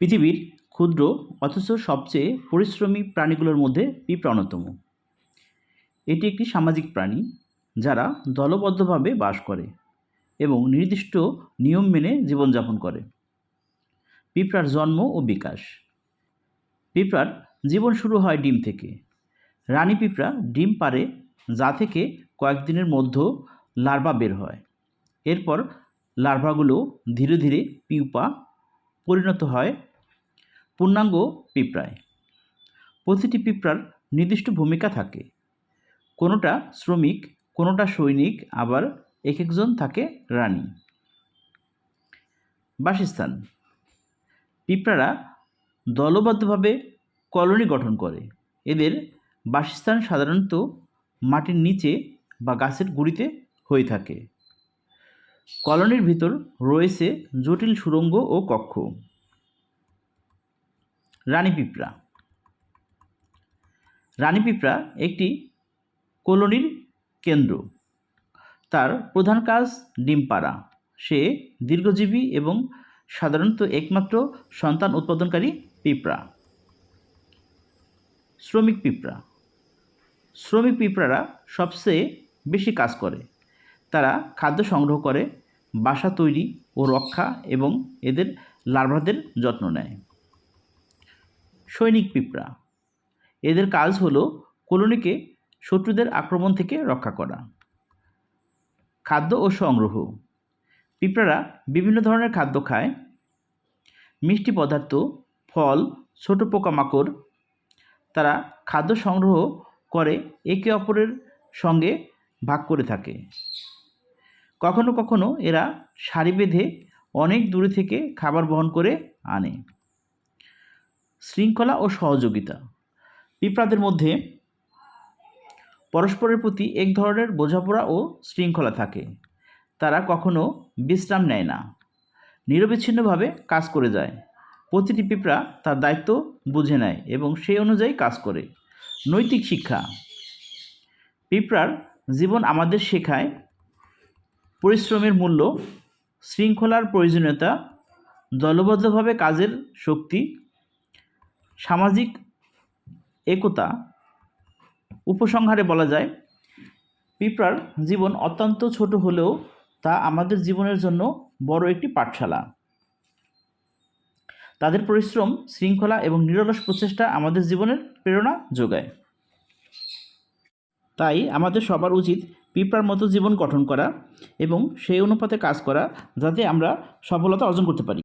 পৃথিবীর ক্ষুদ্র অথচ সবচেয়ে পরিশ্রমী প্রাণীগুলোর মধ্যে পিঁপড়া অন্যতম এটি একটি সামাজিক প্রাণী যারা দলবদ্ধভাবে বাস করে এবং নির্দিষ্ট নিয়ম মেনে জীবনযাপন করে। পিঁপড়ার জন্ম ও বিকাশ। পিঁপড়ার জীবন শুরু হয় ডিম থেকে। রানী পিঁপড়া ডিম পারে যা থেকে কয়েকদিনের মধ্যে লার্ভা বের হয়। এরপর লার্ভাগুলো ধীরে ধীরে পিউপা পরিণত হয় পূর্ণাঙ্গ পিঁপড়ায়। প্রতিটি পিঁপড়ার নির্দিষ্ট ভূমিকা থাকে। কোনোটা শ্রমিক, কোনোটা সৈনিক, আবার এক একজন থাকে রানী। বাসস্থান। পিঁপড়ারা দলবদ্ধভাবে কলোনি গঠন করে। এদের বাসস্থান সাধারণত মাটির নিচে বা গাছের গুঁড়িতে হয়ে থাকে। কলোনির ভিতর রয়েছে জটিল সুড়ঙ্গ ও কক্ষ। রানী পিঁপড়া। রানী পিঁপড়া একটি কলোনির কেন্দ্র। তার প্রধান কাজ ডিম পাড়া। সে দীর্ঘজীবী এবং সাধারণত একমাত্র সন্তান উৎপাদনকারী পিঁপড়া। শ্রমিক পিঁপড়া। শ্রমিক পিঁপড়ারা সবচেয়ে বেশি কাজ করে। তারা খাদ্য সংগ্রহ করে, বাসা তৈরি ও রক্ষা এবং এদের লার্ভাদের যত্ন নেয়। সৈনিক পিঁপড়া। এদের কাজ হলো কলোনিকে শত্রুদের আক্রমণ থেকে রক্ষা করা। খাদ্য ও সংগ্রহ। পিঁপড়ারা বিভিন্ন ধরনের খাদ্য খায়। মিষ্টি পদার্থ, ফল, ছোটো পোকামাকড়, তারা খাদ্য সংগ্রহ করে একে অপরের সঙ্গে ভাগ করে থাকে। কখনো কখনো এরা সারি বেঁধে অনেক দূরে থেকে খাবার বহন করে আনে। শৃঙ্খলা ও সহযোগিতা। পিঁপড়াদের মধ্যে পরস্পরের প্রতি এক ধরনের বোঝাপড়া ও শৃঙ্খলা থাকে। তারা কখনো বিশ্রাম নেয় না। নিরবিচ্ছিন্নভাবে কাজ করে যায়। প্রতিটি পিঁপড়া তার দায়িত্ব বুঝে নেয় এবং সেই অনুযায়ী কাজ করে। নৈতিক শিক্ষা। পিঁপড়ার জীবন আমাদের শেখায় পরিশ্রমের মূল্য, শৃঙ্খলার প্রয়োজনীয়তা, দলবদ্ধভাবে কাজের শক্তি সামাজিক একতা উপসংহারে বলা যায়, পিঁপড়ার জীবন অত্যন্ত ছোট হলেও তা আমাদের জীবনের জন্য বড় একটি পাঠশালা। তাদের পরিশ্রম, শৃঙ্খলা এবং নিরলস প্রচেষ্টা আমাদের জীবনের প্রেরণা যোগায়। তাই আমাদের সবার উচিত পিঁপড়ার মতো জীবন গঠন করা এবং সেই অনুপাতে কাজ করা, যাতে আমরা সফলতা অর্জন করতে পারি।